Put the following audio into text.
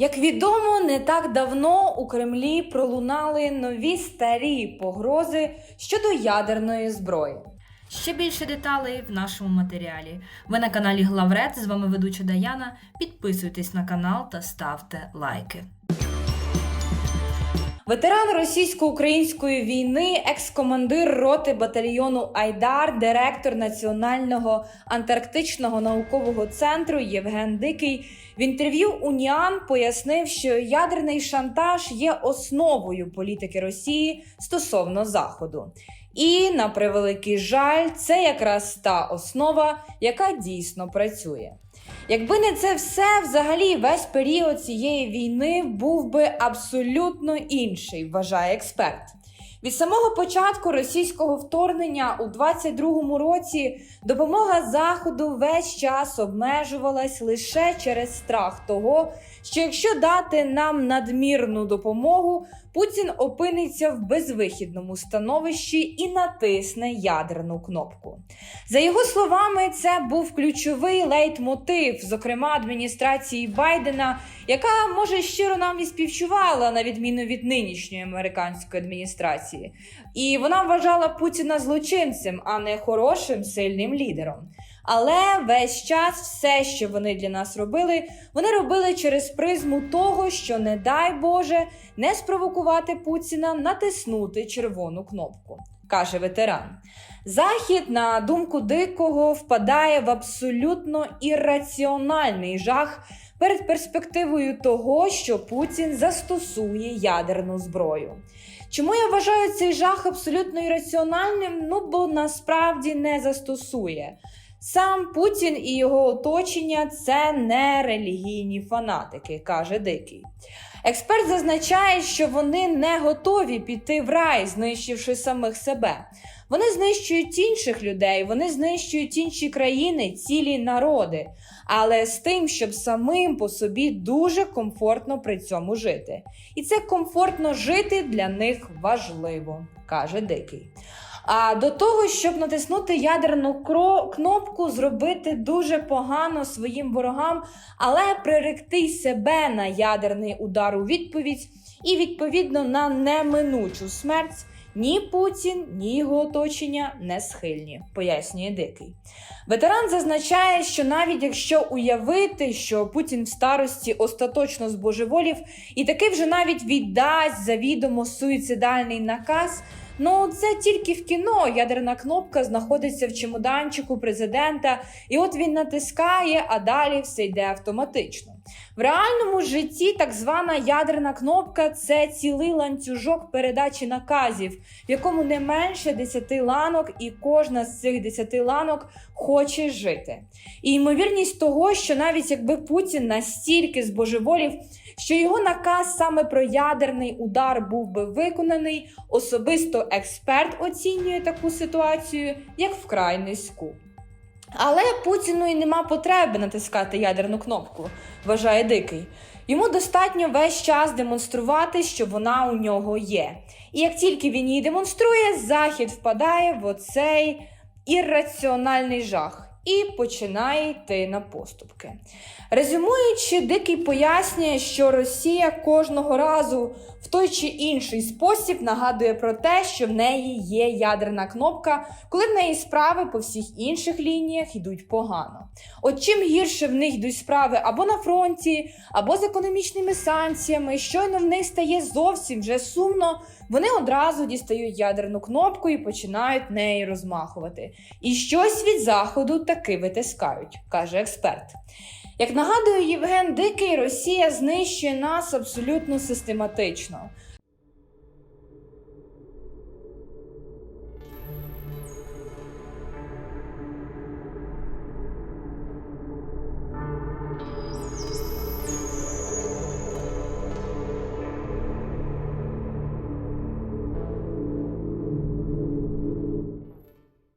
Як відомо, не так давно у Кремлі пролунали нові старі погрози щодо ядерної зброї. Ще більше деталей в нашому матеріалі. Ви на каналі Главред, з вами ведуча Даяна. Підписуйтесь на канал та ставте лайки. Ветеран російсько-української війни, екс-командир роти батальйону Айдар, директор Національного антарктичного наукового центру Євген Дикий в інтерв'ю Уніан пояснив, що ядерний шантаж є основою політики Росії стосовно Заходу. І на превеликий жаль, це якраз та основа, яка дійсно працює. Якби не це все, взагалі весь період цієї війни був би абсолютно інший, вважає експерт. Від самого початку російського вторгнення у 22-му році допомога Заходу весь час обмежувалась лише через страх того, що якщо дати нам надмірну допомогу, Путін опиниться в безвихідному становищі і натисне ядерну кнопку. За його словами, це був ключовий лейтмотив, зокрема адміністрації Байдена, яка може щиро нам і співчувала на відміну від нинішньої американської адміністрації. І вона вважала Путіна злочинцем, а не хорошим сильним лідером. Але весь час все, що вони для нас робили, вони робили через призму того, що, не дай Боже, не спровокувати Путіна натиснути червону кнопку, каже ветеран. Захід, на думку дикого, впадає в абсолютно ірраціональний жах перед перспективою того, що Путін застосує ядерну зброю. Чому я вважаю цей жах абсолютно ірраціональним? Ну бо насправді не застосує. Сам Путін і його оточення це не релігійні фанатики, каже Дикий. Експерт зазначає, що вони не готові піти в рай, знищивши самих себе. Вони знищують інших людей, вони знищують інші країни, цілі народи, але з тим, щоб самим по собі дуже комфортно при цьому жити. І це комфортно жити для них важливо, каже Дикий. А до того, щоб натиснути ядерну кнопку, зробити дуже погано своїм ворогам, але приректи себе на ядерний удар у відповідь і відповідно на неминучу смерть. Ні Путін, ні його оточення не схильні, пояснює Дикий. Ветеран зазначає, що навіть якщо уявити, що Путін в старості остаточно збожеволів і таки вже навіть віддасть завідомо суїцидальний наказ. Ну, це тільки в кіно. Ядерна кнопка знаходиться в чемоданчику президента, і от він натискає, а далі все йде автоматично. В реальному житті так звана ядерна кнопка це цілий ланцюжок передачі наказів, в якому не менше 10 ланок, і кожна з цих 10 ланок хоче жити. І ймовірність того, що навіть якби Путін настільки збожеволів, що його наказ саме про ядерний удар був би виконаний, особисто експерт оцінює таку ситуацію як вкрай низьку. Але Путіну і нема потреби натискати ядерну кнопку, вважає дикий. Йому достатньо весь час демонструвати, що вона у нього є. І як тільки він її демонструє, захід впадає в оцей ірраціональний жах і починає йти на поступки. Резюмуючи, дикий пояснює, що Росія кожного разу в той чи інший спосіб нагадує про те, що в неї є ядерна кнопка, коли в неї справи по всіх інших лініях йдуть погано. От чим гірше в них йдуть справи або на фронті, або з економічними санкціями, щойно в них стає зовсім вже сумно, вони одразу дістають ядерну кнопку і починають нею розмахувати. І щось від заходу таки витискають, каже експерт. Як нагадує Євген Дикий, Росія знищує нас абсолютно систематично.